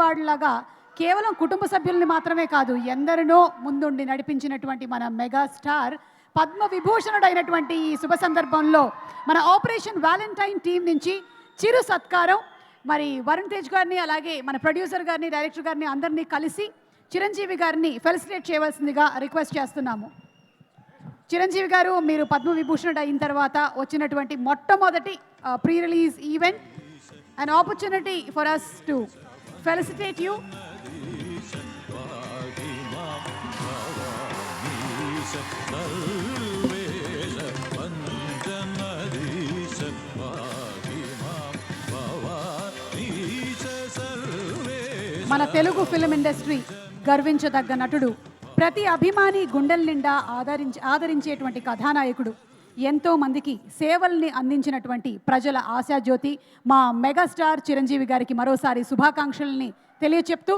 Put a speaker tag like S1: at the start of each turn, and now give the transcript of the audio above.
S1: వాడిలాగా కేవలం కుటుంబ సభ్యుల్ని మాత్రమే కాదు ఎందరినో ముందుండి నడిపించినటువంటి మన మెగాస్టార్ పద్మ విభూషణుడైనటువంటి ఈ శుభ సందర్భంలో మన ఆపరేషన్ వ్యాలంటైన్ టీం నుంచి చిరు సత్కారం. మరి వరుణ్ తేజ్ గారిని అలాగే మన ప్రొడ్యూసర్ గారిని డైరెక్టర్ గారిని అందరినీ కలిసి చిరంజీవి గారిని ఫెలిసిటేట్ చేయవలసిందిగా రిక్వెస్ట్ చేస్తున్నాము. చిరంజీవి గారు మీరు పద్మ విభూషణుడు అయిన తర్వాత వచ్చినటువంటి మొట్టమొదటి pre release event and opportunity for us to felicitate you. మన తెలుగు ఫిలిం ఇండస్ట్రీ గర్వించదగ్గ నటుడు ప్రతి అభిమాని గుండెల నిండా ఆదరించి ఆదరించేటువంటి కథానాయకుడు ఎంతో మందికి సేవల్ని అందించినటువంటి ప్రజల ఆశాజ్యోతి మా మెగాస్టార్ చిరంజీవి గారికి మరోసారి శుభాకాంక్షల్ని తెలియచెప్తూ